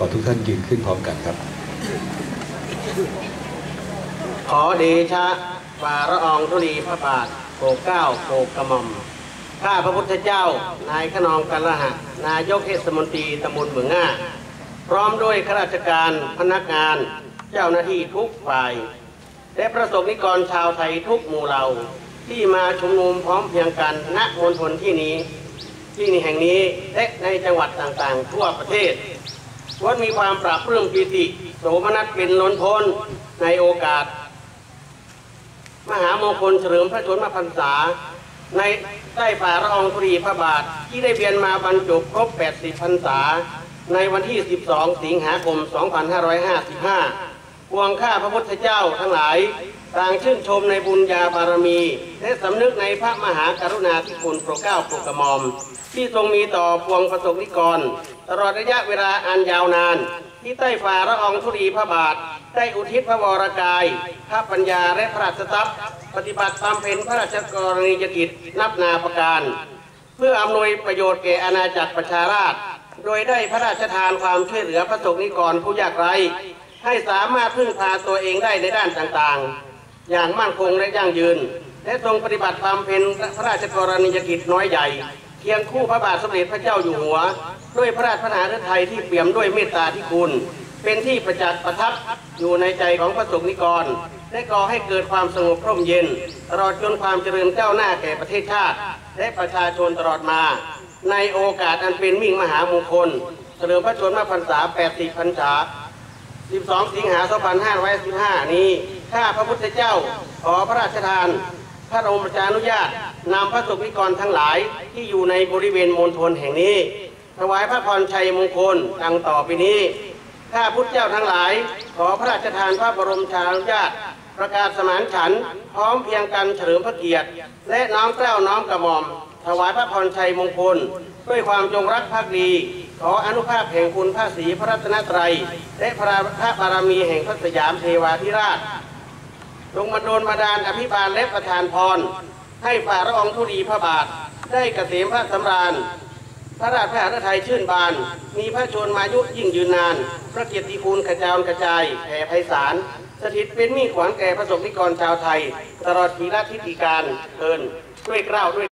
ขอทุกท่านยืนขึ้นพร้อมกันครับ ขอเดชะบาระอองธุลีพระบาทโปรเก้าโปรกระหม่อม ข้าพระพุทธเจ้า นายขนองกันละหะ นายกเทศมนตรีตำบลเมืองง่า พร้อมด้วยข้าราชการพนักงาน เจ้าหน้าที่ทุกฝ่าย และประสบนิกรชาวไทยทุกหมู่เหล่าที่มาชุมนุมพร้อมเพียงกันณมณฑลที่นี้ ที่นี่แห่งนี้และในจังหวัดต่างๆ ทั่วประเทศ วัดมีความปราบปลื้มปีติโสมนัสเป็นล้นพ้นในโอกาส มหามงคลเฉลิมพระชนมพรรษา ในใต้ฝ่าละอองธุรีพระบาทที่ได้เวียนมาบรรจบครบ 80พรรษา ในวันที่ 12 สิงหาคม 2555พวงข้าพระพุทธเจ้าทั้งหลายต่างชื่นชมในบุญญาบารมี และสำนึกในพระมหากรุณาธิคุณโปรดเกล้าโปรดกระหม่อม ที่ทรงมีต่อพวงประสบนิกร ตลอดระยะเวลาอันยาวนาน ที่ใต้ฝ่าละอองธุรีพระบาท ได้อุทิศพระวรกาย พระปัญญาและพระราชทรัพย์ ปฏิบัติตามเพนพระราชกรณียกิจนับนาประการ เพื่ออำนวยประโยชน์แก่อาณาจักรประชาราษฎร์โดยได้พระราชทานความช่วยเหลือพระสงฆ์นิกรผู้ยากไร้ให้สามารถพึ่งพาตัวเองได้ในด้านต่างๆ อย่างมั่นคงและยั่งยืน และทรงปฏิบัติตามเพนพระราชกรณียกิจน้อยใหญ่ เคียงคู่พระบาทสมเด็จพระเจ้าอยู่หัว ด้วยพระราชพระมหฤทัยที่เปี่ยมด้วยเมตตาธิคุณ เป็นที่ประจักษ์ประทับอยู่ในใจของพระสงฆ์นิกร ได้ก่อให้เกิดความสงบร่มเย็น ตลอดจนความเจริญก้าวหน้าแก่ประเทศชาติ และประชาชนตลอดมา ในโอกาสอันเป็นมิ่งมหามงคลเฉลิมพระชนมพรรษา 80พรรษา 12 สิงหา2515 นี้ ข้าพระพุทธเจ้า ขอพระราชทาน พระบรมราชานุญาต นำพระสงฆ์นิกรทั้งหลายที่อยู่ในบริเวณมณฑลแห่งนี้ ถวายพระพรชัยมงคลดังต่อไปนี้ข้าพุทธเจ้าทั้งหลาย ขอพระราชทานพระบรมชานุญาตประกาศสมานฉันท์พร้อมเพียงกันเฉลิมพระเกียรติ และน้อมเกล้าน้อมกระหม่อม ถวายพระพรชัยมงคล ด้วยความจงรักภักดี ขออนุภาพแห่งคุณพระศรีพระรัตนตรัย และพระพระบารมีแห่งพระสยามเทวาธิราชจงมาโดนมาดานอภิบาลและประทานพร ให้ฝ่าละอองธุรีพระบาท ได้เกษมพระสำราญ พระราชพระหฤทัยชื่นบาน มีพระชนมายุยิ่งยืนนาน พระเกียรติคุณกระจายกระจายแผ่ไพศาลสถิตเป็นมีขวานแก่ประสบนิกรชาวไทย ตลอดปีละทิศการเทินด้วยเกล้าด้วย